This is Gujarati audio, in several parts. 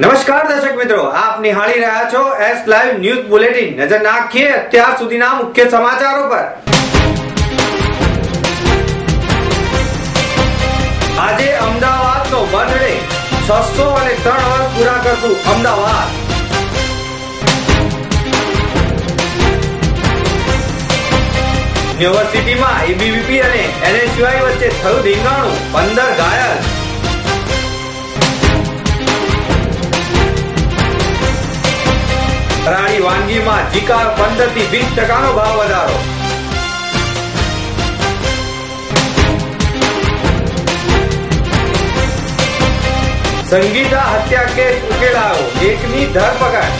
નમસ્કાર દર્શક મિત્રો, આપ નિહાળી રહ્યા છો એસ લાઈવ ન્યૂઝ બુલેટિન નજર નાખીએ અત્યાર સુધીના મુખ્ય સમાચારો પર. આજે અમદાવાદનો બર્થડે. છસો અને ત્રણ વર્ષ પૂરા કરતું અમદાવાદ. યુનિવર્સિટીમાં એબીવીપી અને એનએસયુઆઈ વચ્ચે થયું ધીંગાણું. પંદર ઘાયલ. ફરાળી વાનગીમાં જીકા પંદરથી વીસ ટકાનો ભાવ વધારો. સંગીતા હત્યા કેસ ઉકેલાયો. એકની ધરપકડ.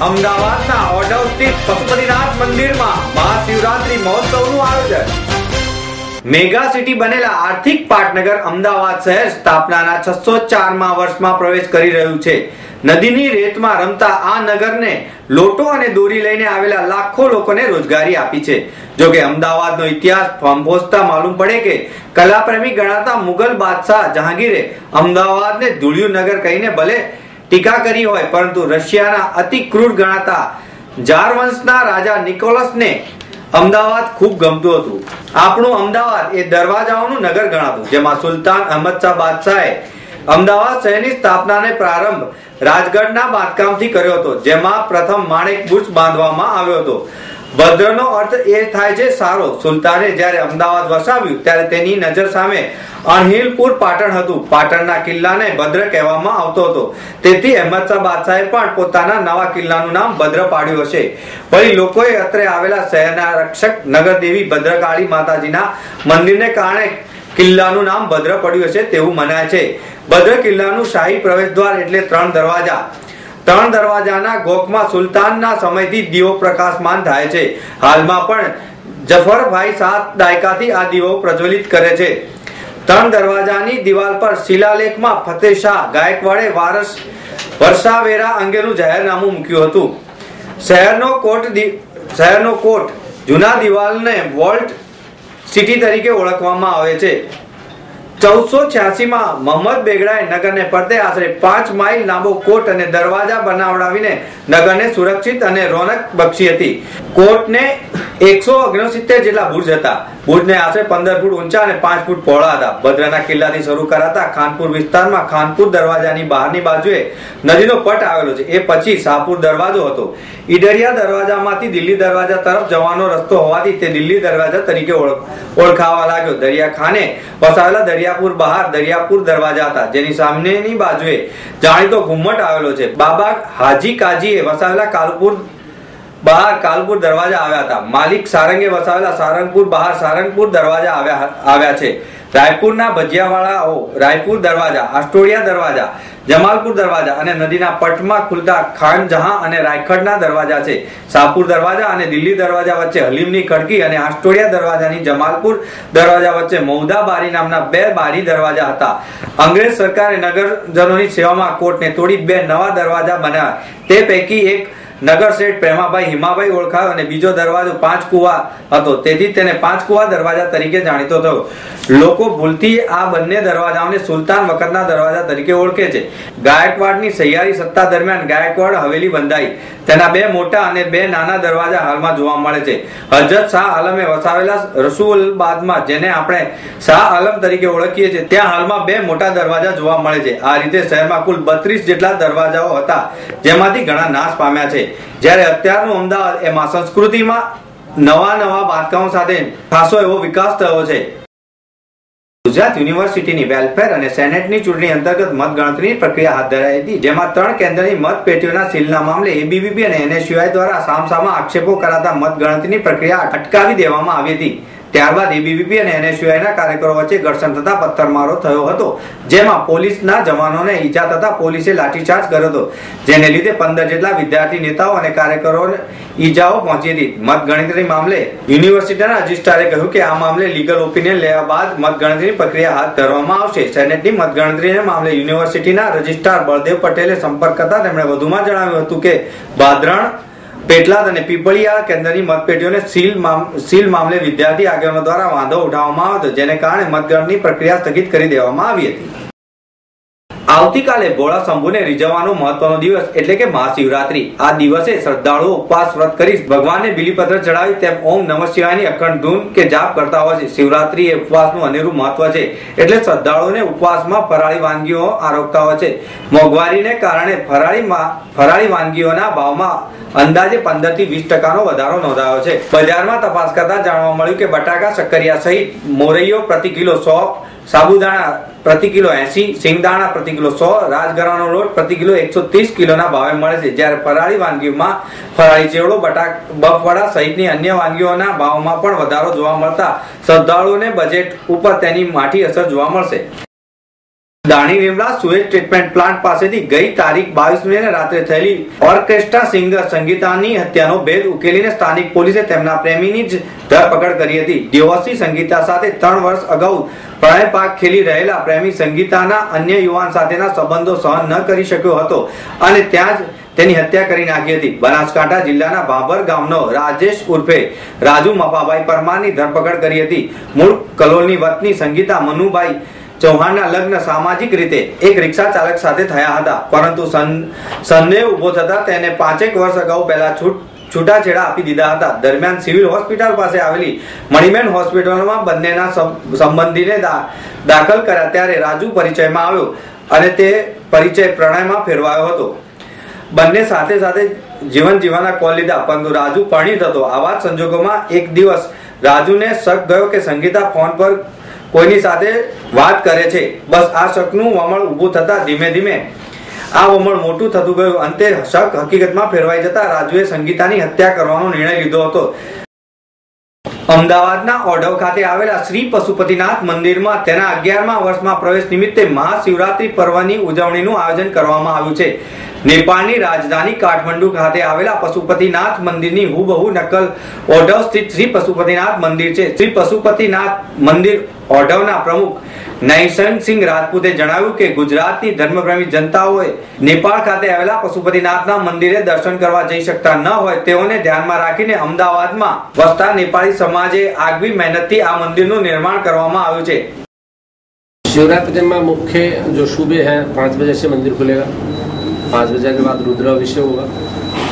અમદાવાદના ઓઢવ સ્થિત પશુપતિનાથ મંદિરમાં મહાશિવરાત્રી મહોત્સવનું આયોજન. મેગા સિટી બનેલા આર્થિક પાટનગર અમદાવાદ શહેર સ્થાપનાના છસો ચારમાં વર્ષમાં પ્રવેશ કરી રહ્યું છે. નદીની રેતમાં રમતા આ નગરને લોટો અને દોરી લઈને આવેલા લાખો લોકોને રોજગારી આપી છે. જો કે અમદાવાદનો ઇતિહાસ ફંભોસતા માલુમ પડે કે કલાપ્રેમી ગણાતા મુગલ બાદશાહ જહાંગીરે અમદાવાદને ધૂળિયું નગર કહીને ભલે ટીકા કરી હોય, પરંતુ રશિયાના અતિ ક્રૂર ગણાતા જાર વંશના રાજા નિકોલસને અમદાવાદ ખૂબ ગમતું હતું. આપણું અમદાવાદ એ દરવાજાઓનું નગર ગણાતું, જેમાં સુલતાન અહમદ શાહ બાદશાહે અમદાવાદ શહેરની સ્થાપનાને પ્રારંભ રાજગઢના બાંધકામથી કર્યો હતો, જેમાં પ્રથમ માણેક બુર્જ બાંધવામાં આવ્યો હતો. ભદ્રનો અર્થ એ થાય છે, સારો. સુલતાને જ્યારે અમદાવાદ વસાવ્યું, ત્યારે તેની નજર સામે અણહિલપુર પાટણ હતું. પાટણના કિલ્લાને ભદ્ર કહેવામાં આવતો હતો. તેથી અહેમદ શાહ બાદશાહે પણ પોતાના નવા કિલ્લાનું નામ ભદ્ર પાડ્યું હશે. વળી લોકોએ અત્રે આવેલા શહેરના રક્ષક નગરદેવી ભદ્રકાળી માતાજીના મંદિરને કારણે કિલ્લાનું નામ ભદ્ર પડ્યું હશે તેવું મનાય છે. ભદ્ર કિલ્લાનું શાહી પ્રવેશ દ્વાર એટલે ત્રણ દરવાજા. ત્રણ દરવાજાના ગોખમાં સુલતાનના સમયથી દીવો પ્રકાશમાન થાય છે. હાલમાં પણ જફરભાઈ સાત દાયકાથી આ દીવો પ્રજ્વલિત કરે છે. ત્રણ દરવાજાની દિવાલ પર શિલાલેખમાં ફતેહ શાહ ગાયકવાડે વારસ વર્ષાવેરા અંગેનું જાહેરનામું મૂક્યું હતું. શહેરનો કોટ શહેરનો કોટ જૂના દિવાલને વોલ્ટ સિટી તરીકે ઓળખવામાં આવે છે. ચૌદસો છ્યાસી માં મોહમ્મદ બેગડાએ નગરને ફરતે આશરે પાંચ માઇલ લાંબો કોટ અને દરવાજા બનાવડાવીને નગરને સુરક્ષિત અને રોનક બક્ષી હતી. કોટને એકસો ઓગણસિત્તેર જેટલા બુર્જ હતા. બુર્જને આશરે પંદર ફૂટ ઊંચા અને પાંચ ફૂટ પહોળા હતા. ભદ્રના કિલ્લાથી શરૂ કરાતા ખાનપુર વિસ્તારમાં ખાનપુર દરવાજાની બહારની બાજુએ નદીનો પટ આવેલો છે. એ પછી શાહપુર દરવાજો હતો. ઈડરિયા દરવાજામાંથી દિલ્હી દરવાજા તરફ જવાનો રસ્તો હોવાથી તે દિલ્હી દરવાજા તરીકે ઓળખાવા લાગ્યો. દરિયા ખાને વસાવેલા દરિયાપુર બહાર દરિયાપુર દરવાજા હતા. જેની સામેની બાજુએ જાણીતો ઘુમ્મટ આવેલો છે. બાબા હાજી કાજીએ વસાવેલા કાલપુર બહાર કાલપુર દરવાજા આવ્યા હતા. માલિક સારંગે વસાવેલા સારંગપુર, બહાર સારંગપુર દરવાજા આવ્યા આવ્યા છે. રાયપુરના ભજીયાવાળાઓ, રાયપુર દરવાજા આસ્ટોડિયા દરવાજા, જમાલપુર દરવાજા અને નદીના પટમાં ખુલતા ખાનજહાં અને રાયખડના દરવાજા છે. શાહપુર દરવાજા અને દિલ્હી દરવાજા વચ્ચે હલીમની ખડકી અને આસ્ટોડિયા દરવાજાની જમાલપુર દરવાજા વચ્ચે મૌદા બારી નામના બે બારી દરવાજા હતા. અંગ્રેજ સરકારે નગરજનોની સેવામાં કોર્ટને તોડી બે નવા દરવાજા બનાવ્યા. તે પૈકી એક નગર શેઠ પ્રેમાભાઈ હિમાભાઈ ઓળખાયો અને બીજો દરવાજો પાંચ કુવા હતો. તેથી તેને પાંચ કુવા દરવાજા તરીકે જાણીતો થયો. લોકો ભૂલથી આ બંને દરવાજાઓને સુલતાન વખતના દરવાજા તરીકે ઓળખે છે. ગાયકવાડની સહિયારી સત્તા દરમિયાન ગાયકવાડ હવેલી બંધાઈ. તેના બે મોટા અને બે નાના દરવાજા હાલમાં જોવા મળે છે. હજરત શાહ આલમે વસાવેલા રસુલબાદમાં જેને આપણે શાહ આલમ તરીકે ઓળખીએ છીએ, ત્યાં હાલમાં બે મોટા દરવાજા જોવા મળે છે. આ રીતે શહેરમાં કુલ બત્રીસ જેટલા દરવાજાઓ હતા, જેમાંથી ઘણા નાશ પામ્યા છે. જ્યારે અત્યારનું અમદાવાદ એમાં સંસ્કૃતિમાં નવા નવા બાંધકામો સાથે ખાસો એવો વિકાસ થયો છે. ગુજરાત યુનિવર્સિટીની વેલફેર અને સેનેટની ચૂંટણી અંતર્ગત મતગણતરીની પ્રક્રિયા હાથ ધરાઈ હતી, જેમાં ત્રણ કેન્દ્રની મતપેટીઓના સીલના મામલે એબીવીપી અને એનએસયુઆઈ દ્વારા સામસામા આક્ષેપો કરાતા મતગણતરીની પ્રક્રિયા અટકાવી દેવામાં આવી હતી. ત્યારબાદ એબીવીપી અને એનએસયુઆઈના કાર્યકરો વચ્ચે ઘર્ષણ થતા પથ્થરમારો થયો હતો, જેમાં પોલીસના જવાનોને ઈજા થતા પોલીસે લાઠીચાર્જ કર્યો હતો, જેને લીધે પંદર જેટલા વિદ્યાર્થી, નેતાઓ અને કાર્યકરોને ઈજાઓ પહોંચી હતી. મતગણતરી મામલે યુનિવર્સિટીના રજિસ્ટ્રારે કહ્યું કે આ મામલે લીગલ ઓપિનિયન લેવા બાદ મતગણતરીની પ્રક્રિયા હાથ ધરવામાં આવશે. સેનેટની મતગણતરીના મામલે યુનિવર્સિટીના રજિસ્ટ્રાર બળદેવ પટેલે સંપર્ક કરતા તેમણે વધુમાં જણાવ્યું હતું કે, ભાદરણ પેટલાદ અને પીપળિયા કેન્દ્રની મતપેટીઓને સીલ સીલ મામલે વિદ્યાર્થી આગેવાનો દ્વારા વાંધો ઉઠાવવામાં આવ્યો હતો, જેને કારણે મતગણતરી પ્રક્રિયા સ્થગિત કરી દેવામાં આવી હતી. આવતીકાલે ભોળા શંભુને રીઝવવાનો મહત્વનો દિવસ એટલે કે મહાશિવરાત્રી. આ દિવસે શ્રદ્ધાળુઓ ઉપવાસ વ્રત કરી ભગવાનને બિલીપત્ર ચડાવી તેમ ઓમ નમઃ શિવાયની અખંડ ધૂન કે જાપ કરતા હોય છે. શિવરાત્રી એ ઉપવાસનું અનેરું મહત્વ છે એટલે શ્રદ્ધાળુઓને ઉપવાસમાં ફરાળી વાનગીઓ આરોગતા હોય છે. મોંઘવારીને કારણે ફરાળીમાં ફરાળી વાનગીઓના ભાવમાં અંદાજે પંદરથી વીસ ટકાનો વધારો નોંધાયો છે. બજારમાં તપાસ કરતા જાણવા મળ્યું કે બટાકા, શક્કરિયા સહિત મોરૈયો પ્રતિ કિલો સો, સાબુદાણા પ્રતિ કિલો એસી સિંગદાણા પ્રતિ કિલો સો રાજગરાનો લોટ પ્રતિ કિલો એકસો ત્રીસ કિલોના ભાવે મળે છે. જ્યારે ફરાળી વાનગીઓમાં ફરાળી ચેવડો બટાક, બફવાડા સહિતની અન્ય વાનગીઓના ભાવમાં પણ વધારો જોવા મળતા શ્રદ્ધાળુઓને બજેટ ઉપર તેની માઠી અસર જોવા મળશે. દાણી લીમડા સુએજ ટ્રીટમેન્ટ પ્લાન્ટ પાસેથી ગઈ તારીખ બાવીસ મે રાત્રે થયેલી ઓર્કેસ્ટ્રા સિંગર સંગીતાની હત્યાનો ભેદ ઉકેલીને સ્થાનિક પોલીસે તેમના પ્રેમીની જ ધરપકડ કરી હતી. દેવસી સંગીતા સાથે ત્રણ વર્ષ અગાઉ પ્રણય પાક ખેલી રહેલા પ્રેમી સંગીતાના અન્ય યુવાન સાથેના સંબંધો સહન ન કરી શક્યો હતો અને ત્યાં જ તેની હત્યા કરી નાખી હતી. બનાસકાંઠા જિલ્લાના ભાભર ગામનો રાજેશ ઉર્ફે રાજુ મફાભાઈ પરમારની ધરપકડ કરી હતી. મૂળ કલોલની વતની સંગીતા મનુભાઈ ચૌહાણના લગ્ન સામાજિક રીતે એક રિક્ષા ચાલક સાથે થયા હતા. પરંતુ સંદેહ ઊભો થતા તેને પાંચેક વર્ષ અગાઉ પહેલા છૂટ, છૂટાછેડા આપી દીધા હતા. દરમિયાન સિવિલ હોસ્પિટલ પાસે આવેલી મણિમેન હોસ્પિટલમાં બંનેના સંબંધીને દાખલ કર્યા ત્યારે રાજુ પરિચયમાં આવ્યો અને તે પરિચય પ્રણયમાં ફેરવાયો હતો. બંને સાથે સાથે જીવન જીવવાના કોલ લીધા, પરંતુ રાજુ પરણિત હતો. આવા સંજોગોમાં એક દિવસ રાજુને શક ગયો કે સંગીતા ફોન પર કોઈની સાથે વાત કરે છે. બસ આ શકનું વમણ ઊભું થતા ધીમે ધીમે આ વમણ મોટું થતું ગયું. અંતે શક હકીકતમાં ફેરવાઈ જતા રાજુએ સંગીતાની હત્યા કરવાનો નિર્ણય લીધો હતો. અમદાવાદના ઓઢવ ખાતે આવેલા શ્રી પશુપતિનાથ મંદિરમાં તેના અગિયારમા વર્ષમાં પ્રવેશ નિમિત્તે મહાશિવરાત્રી પર્વની ઉજવણીનું આયોજન કરવામાં આવ્યું છે. નેપાળની રાજધાની કાઠમંડુ ખાતે આવેલા પશુપતિનાથ મંદિરની હુબહુ નકલ ઓઢવ સ્થિત શ્રી પશુપતિનાથ મંદિર છે. શ્રી પશુપતિનાથ મંદિર ઓઢવના પ્રમુખ નૈસનસિંહ રાજપૂતે જણાવ્યું કે ગુજરાતની ધર્મપ્રેમી જનતાઓએ નેપાળ ખાતે આવેલા પશુપતિનાથના મંદિરે દર્શન કરવા જઈ શકતા ન હોય તેઓને ધ્યાનમાં રાખીને અમદાવાદમાં વસતા નેપાળી સમાજે આગવી મહેનતથી આ મંદિરનું નિર્માણ કરવામાં આવ્યું છે शिवरात्रि में मुख्य जो शुभ हैं पाँच बजे से मंदिर खुलेगा पाँच बजे के बाद रुद्र अभिषेक होगा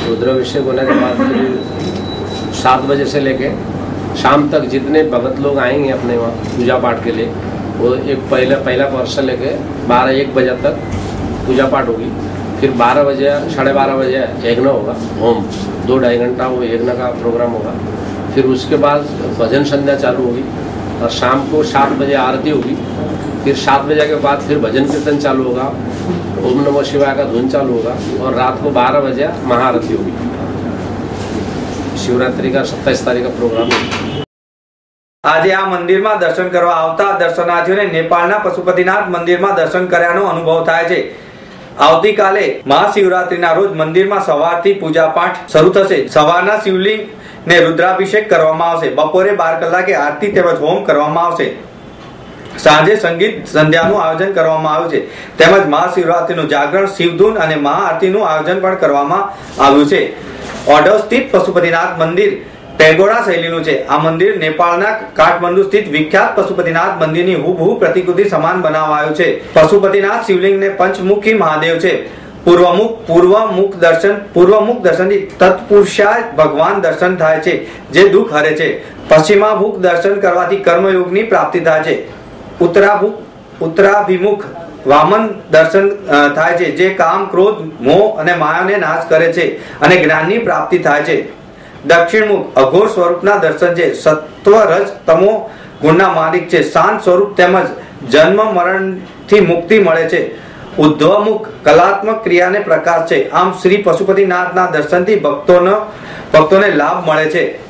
रुद्र अभिषेक होने के बाद फिर सात बजे से लेके शाम तक जितने भगत लोग आएँगे अपने वहाँ पूजा पाठ के लिए, वो एक पहला पहला से लेके बारह, एक बजे तक पूजा पाठ होगी। फिर बारह बजे, साढ़े बारह बजे यज्ञ होगा, होम। दो ढाई घंटा वो यज्ञ का प्रोग्राम होगा। फिर उसके बाद भजन संध्या चालू होगी और शाम को सात बजे आरती होगी। फिर सात बजे के बाद फिर भजन कीर्तन चालू होगा। ओम नमः शिवाय का धुन चालू होगा और रात को बारह बजे महाआरती होगी। शिवरात्रि का सत्ताईस तारीख का प्रोग्राम है આજે આ મંદિરમાં દર્શન કરવા આવતા દર્શનાર્થીઓને નેપાળના પશુપતિનાથ મંદિરમાં દર્શન કર્યાનો અનુભવ થાય છે આવતીકાલે મહાશિવરાત્રીના રોજ મંદિરમાં સવારથી પૂજા પાઠ શરૂ થશે સવારના શિવલિંગ ને રુદ્રાભિષેક કરવામાં આવશે બપોરે બાર કલાકે આરતી તેમજ હોમ કરવામાં આવશે સાંજે સંગીત સંધ્યાનું આયોજન કરવામાં આવ્યું છે. તેમજ મહાશિવરાત્રીનું જાગરણ, શિવધૂન અને મહાઆરતીનું આયોજન પણ કરવામાં આવ્યું છે. ઓઢવ સ્થિત પશુપતિનાથ મંદિર પેગોડા શૈલીનું છે. આ મંદિર નેપાળના કાઠમંડુ સ્થિત વિખ્યાત પશુપતિનાથ મંદિરની હુબહુ પ્રતિકૃતિ સમાન બનાવાયું છે. પશુપતિનાથ શિવલિંગને પંચમુખી મહાદેવ છે. પૂર્વમુખ પૂર્વમુખ દર્શન, પૂર્વમુખ દર્શનથી તત્પુરુષાય ભગવાન દર્શન થાય છે, જે દુઃખ હરે છે. પશ્ચિમાભુખ દર્શન કરવાથી કર્મયોગની પ્રાપ્તિ થાય છે. ઉત્તરાભુખ ઉત્તરાભિમુખ વામન દર્શન થાય છે. જે કામ, ક્રોધ, મોહ અને માયાને નાશ કરે છે અને જ્ઞાનની પ્રાપ્તિ થાય છે. દક્ષિણમુખ અઘોર સ્વરૂપના દર્શન છે. સત્વ રજ તમો ગુણના માલિક છે. શાંત સ્વરૂપ તેમજ જન્મ મરણથી મુક્તિ મળે છે. ઉદ્ધવમુખ કલાત્મક ક્રિયાને પ્રકાશ છે. આમ શ્રી પશુપતિનાથના દર્શનથી ભક્તોનો, ભક્તોને લાભ મળે છે.